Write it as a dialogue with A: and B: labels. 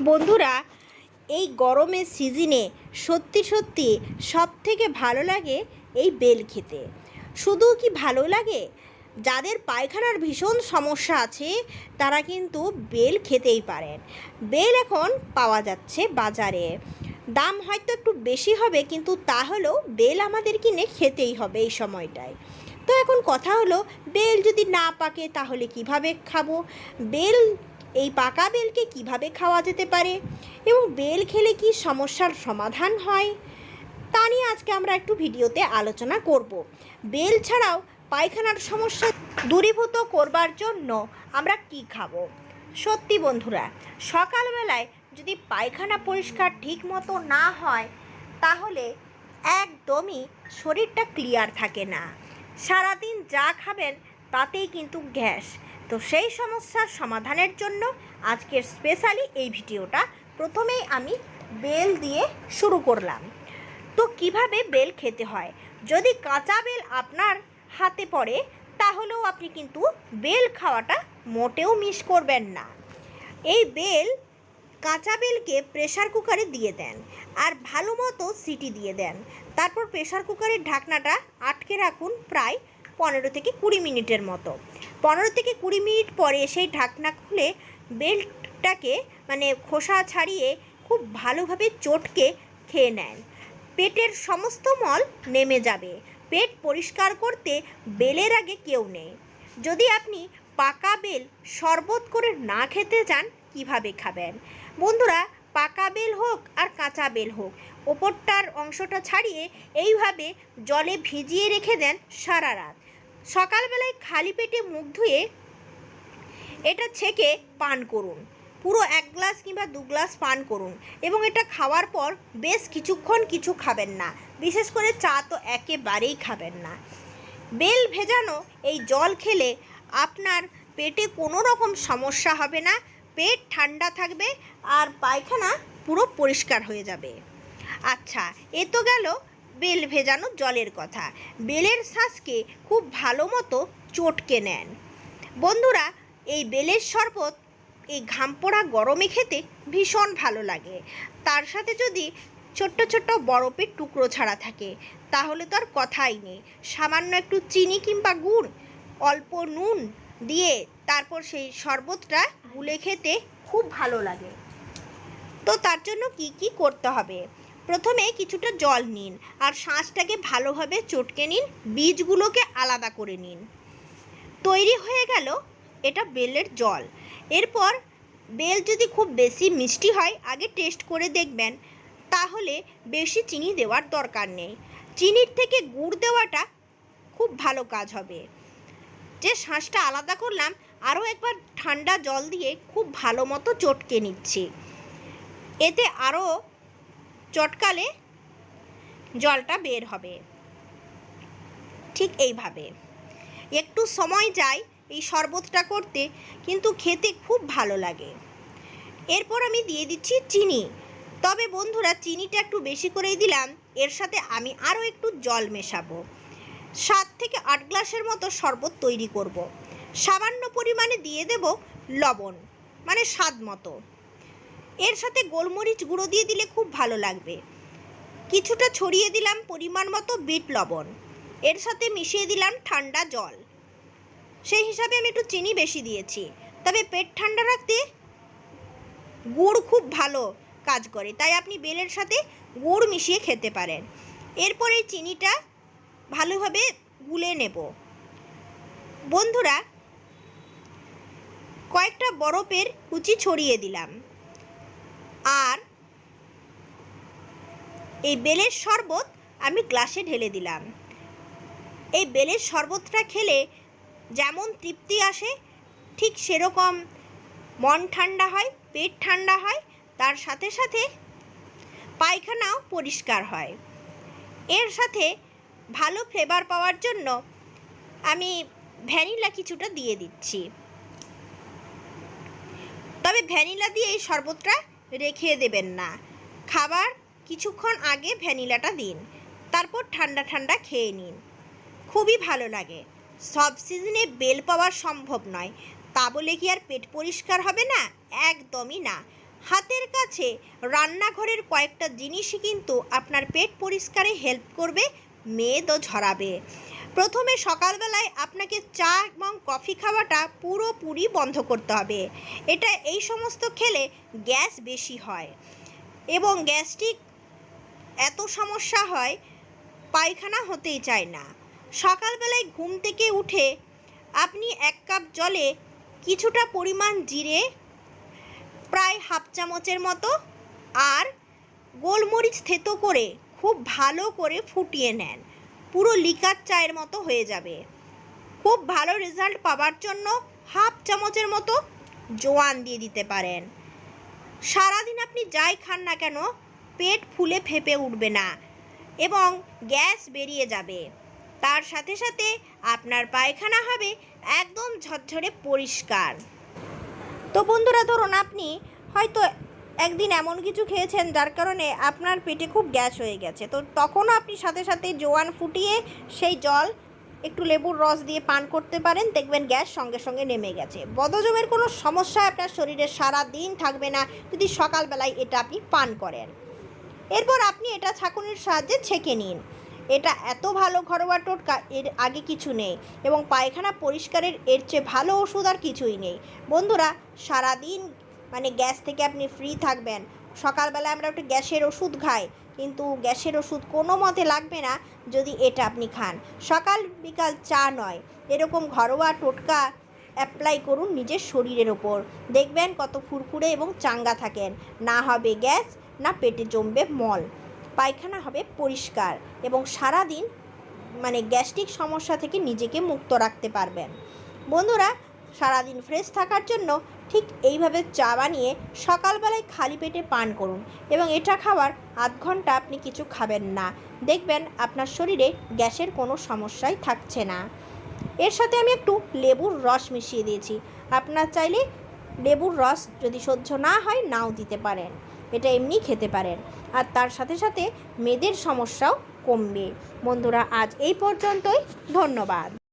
A: বন্ধুরা, এই গরমের সিজনে সত্যি সত্যি সব থেকে ভালো লাগে এই বেল খেতে। শুধু কি ভালো লাগে? যাদের পায়খানার ভীষণ সমস্যা আছে, তারা কিন্তু বেল খেতেই পারেন। বেল এখন পাওয়া যাচ্ছে বাজারে। দাম হয়তো একটু বেশি হবে, কিন্তু তাহলেও বেল আমাদের কিনে খেতেই হবে এই সময়টায়। তো এখন কথা হলো, বেল যদি না পাকে তাহলে কীভাবে খাব? বেল, এই পাকা বেলকে কীভাবে খাওয়া যেতে পারে? এবং বেল খেলে কি সমস্যার সমাধান হয়? তা নিয়ে আজকে আমরা একটু ভিডিওতে আলোচনা করব। বেল ছাড়াও পায়খানার সমস্যা দূরীভূত করবার জন্য আমরা কি খাব? সত্যি বন্ধুরা, সকালবেলায় যদি পায়খানা পরিষ্কার ঠিক মতো না হয়, তাহলে একদমই শরীরটা ক্লিয়ার থাকে না। সারাদিন যা খাবেন তাতেই কিন্তু গ্যাস। তো সেই সমস্যার সমাধানের জন্য আজকের স্পেশালি এই ভিডিওটা প্রথমেই আমি বেল দিয়ে শুরু করলাম। তো কীভাবে বেল খেতে হয়? যদি কাঁচা বেল আপনার হাতে পড়ে, তাহলেও আপনি কিন্তু বেল খাওয়াটা মোটেও মিস করবেন না। এই বেল কাঁচা বেলকে প্রেশার কুকারে দিয়ে দেন আর ভালো মতো সিটি দিয়ে দেন। তারপর প্রেশার কুকারের ঢাকনাটা আটকে রাখুন প্রায় পনেরো থেকে কুড়ি মিনিটের মতো। পনেরো থেকে কুড়ি মিনিট পরে সেই ঢাকনা খুলে বেলটাকে মানে খোসা ছাড়িয়ে খুব ভালোভাবে চটকে খেয়ে নেন। পেটের সমস্ত মল নেমে যাবে। পেট পরিষ্কার করতে বেলের আগে কেউ নেই। যদি আপনি পাকা বেল শরবত করে না খেতে চান, কীভাবে খাবেন? বন্ধুরা, পাকা বেল হোক আর কাঁচা বেল হোক, ওপরটার অংশটা ছাড়িয়ে এইভাবে জলে ভিজিয়ে রেখে দেন সারা রাত। সকালবেলায় খালি পেটে মুখ ধুয়ে এটা ছেঁকে পান করুন। পুরো এক গ্লাস কিংবা দু গ্লাস পান করুন এবং এটা খাওয়ার পর বেশ কিছুক্ষণ কিছু খাবেন না। বিশেষ করে চা তো একেবারেই খাবেন না। বেল ভেজানো এই জল খেলে আপনার পেটে কোনো রকম সমস্যা হবে না। ঠান্ডা থাকবে আর পায়খানা পুরো পরিষ্কার হয়ে যাবে। আচ্ছা এ তো গেল বেল ভেজানো জলের কথা। বেলের শ্বাসকে খুব ভালো মতো চটকে নেন। বন্ধুরা, এই বেলের শরবত এই ঘাম পোড়া গরমে খেতে ভীষণ ভালো লাগে। তার সাথে যদি ছোট্ট ছোট্ট বরফের টুকরো ছাড়া থাকে, তাহলে তো আর কথাই নেই। সামান্য একটু চিনি কিংবা গুড়, অল্প নুন দিয়ে তারপর সেই শরবতটা গুলে খেতে খুব ভালো লাগে। তো তার জন্য কি কি করতে হবে? প্রথমে কিছুটা জল নিন আর শাঁসটাকে ভালোভাবে চটকে নিন, বীজগুলোকে আলাদা করে নিন। তৈরি হয়ে গেল এটা বেলের জল। এরপর বেল যদি খুব বেশি মিষ্টি হয়, আগে টেস্ট করে দেখবেন। তাহলে বেশি চিনি দেওয়ার দরকার নেই। চিনির থেকে গুড় দেওয়াটা খুব ভালো কাজ হবে। যে শাঁসটা আলাদা করলাম আরও একবার ঠান্ডা জল দিয়ে খুব ভালো মতো চটকে নিচ্ছি। এতে আরও চটকালে জলটা বের হবে। ঠিক এইভাবে। একটু সময় যায় এই শরবতটা করতে, কিন্তু খেতে খুব ভালো লাগে। এরপর আমি দিয়ে দিচ্ছি চিনি। তবে বন্ধুরা, চিনিটা একটু বেশি করেই দিলাম। এর সাথে আমি আরও একটু জল মেশাবো। সাত থেকে আট গ্লাসের মতো শরবত তৈরি করব। সামান্য পরিমাণে দিয়ে দেব লবণ মানে স্বাদ মতো। এর সাথে গোলমরিচ গুঁড়ো দিয়ে দিলে খুব ভালো লাগবে। কিছুটা ছড়িয়ে দিলাম পরিমাণ মতো বিট লবণ। এর সাথে মিশিয়ে দিলাম ঠান্ডা জল। সেই হিসাবে আমি একটু চিনি বেশি দিয়েছি। তবে পেট ঠান্ডা রাখতে গুড় খুব ভালো কাজ করে, তাই আপনি বেলের সাথে গুড় মিশিয়ে খেতে পারেন। এরপর এই চিনিটা ভালোভাবে গুলে নেব। বন্ধুরা কয়েকটা বরফের কুচি ছড়িয়ে দিলাম। আর এই বেলের শরবত আমি গ্লাসে ঢেলে দিলাম। এই বেলের শরবতটা খেলে যেমন তৃপ্তি আসে, ঠিক সেরকম মন ঠান্ডা হয়, পেট ঠান্ডা হয়, তার সাথে সাথে পায়খানাও পরিষ্কার হয়। এর সাথে ভালো ফ্লেভার পাওয়ার জন্য আমি ভ্যানিলা কিছুটা দিয়ে দিচ্ছি। তবে ভ্যানিলা দিয়ে এই শরবতটা রেখে দেবেন না। খাবার কিছুক্ষণ আগে ভ্যানিলাটা দিন, তারপর ঠান্ডা ঠান্ডা খেয়ে নিন। খুবই ভালো লাগে। সব সিজনে বেল পাওয়া সম্ভব নয়। তা বলে কি আর পেট পরিষ্কার হবে না? একদমই না। হাতের কাছে রান্নাঘরের কয়েকটা জিনিসই কিন্তু আপনার পেট পরিষ্কারে হেল্প করবে মেদও ঝরাবে। প্রথমে সকালবেলায় আপনাকে চা এবং কফি খাওয়াটা পুরোপুরি বন্ধ করতে হবে। এটা এই সমস্ত খেলে গ্যাস বেশি হয় এবং গ্যাস্ট্রিক এত সমস্যা হয়, পায়খানা হতেই চায় না। সকালবেলায় ঘুম থেকে উঠে আপনি এক কাপ জলে কিছুটা পরিমাণ জিরে, প্রায় হাফ চামচের মতো, আর গোলমরিচ থেতো করে খুব ভালো করে ফুটিয়ে নেন। পুরো লিকার চায়ের মতো হয়ে যাবে। খুব ভালো রেজাল্ট পাওয়ার জন্য হাফ চামচের মতো জোয়ান দিয়ে দিতে পারেন। সারাদিন আপনি যাই খান না কেন, পেট ফুলে ফেপে উঠবে না এবং গ্যাস বেরিয়ে যাবে। তার সাথে সাথে আপনার পায়খানা হবে একদম ঝরঝরে পরিষ্কার। তো বন্ধুরা, ধরুন আপনি হয়তো একদিন এমন কিছু খেয়েছেন যার কারণে আপনার পেটে খুব গ্যাস হয়ে গেছে। তো তখনও আপনি সাথে সাথে জোয়ান ফুটিয়ে সেই জল একটু লেবুর রস দিয়ে পান করতে পারেন, দেখবেন গ্যাস সঙ্গে সঙ্গে নেমে গেছে। বদজমের কোনো সমস্যা আপনার শরীরে সারা দিন থাকবে না যদি সকালবেলায় এটা আপনি পান করেন। এরপর আপনি এটা ছাঁকুনির সাহায্যে ছেঁকে নিন। এটা এত ভালো ঘরোয়া টোটকা, এর আগে কিছু নেই এবং পায়খানা পরিষ্কারের এর চেয়ে ভালো ওষুধ আর কিছুই নেই। বন্ধুরা, সারাদিন মানে গ্যাস থেকে আপনি ফ্রি থাকবেন। সকালবেলা আমরা একটু গ্যাসের ওষুধ খাই, কিন্তু গ্যাসের ওষুধ কোনো মতে লাগবে না যদি এটা আপনি খান। সকাল বিকাল চা নয়, এরকম ঘরোয়া টোটকা অ্যাপ্লাই করুন নিজের শরীরের ওপর। দেখবেন কত ফুরফুরে এবং চাঙ্গা থাকেন। না হবে গ্যাস, না পেটে জমবে মল। পায়খানা হবে পরিষ্কার এবং সারাদিন মানে গ্যাস্ট্রিক সমস্যা থেকে নিজেকে মুক্ত রাখতে পারবেন। বন্ধুরা সারাদিন ফ্রেশ থাকার জন্য ঠিক এইভাবে চা বানিয়ে সকালবেলায় খালি পেটে পান করুন এবং এটা খাওয়ার আধ ঘণ্টা আপনি কিছু খাবেন না। দেখবেন আপনার শরীরে গ্যাসের কোনো সমস্যাই থাকছে না। এর সাথে আমি একটু লেবুর রস মিশিয়ে দিয়েছি। আপনার চাইলে লেবুর রস যদি সহ্য না হয়, নাও দিতে পারেন। এটা এমনি খেতে পারেন। আর তার সাথে সাথে মেয়েদের সমস্যাও কমবে। বন্ধুরা, আজ এই পর্যন্তই। ধন্যবাদ।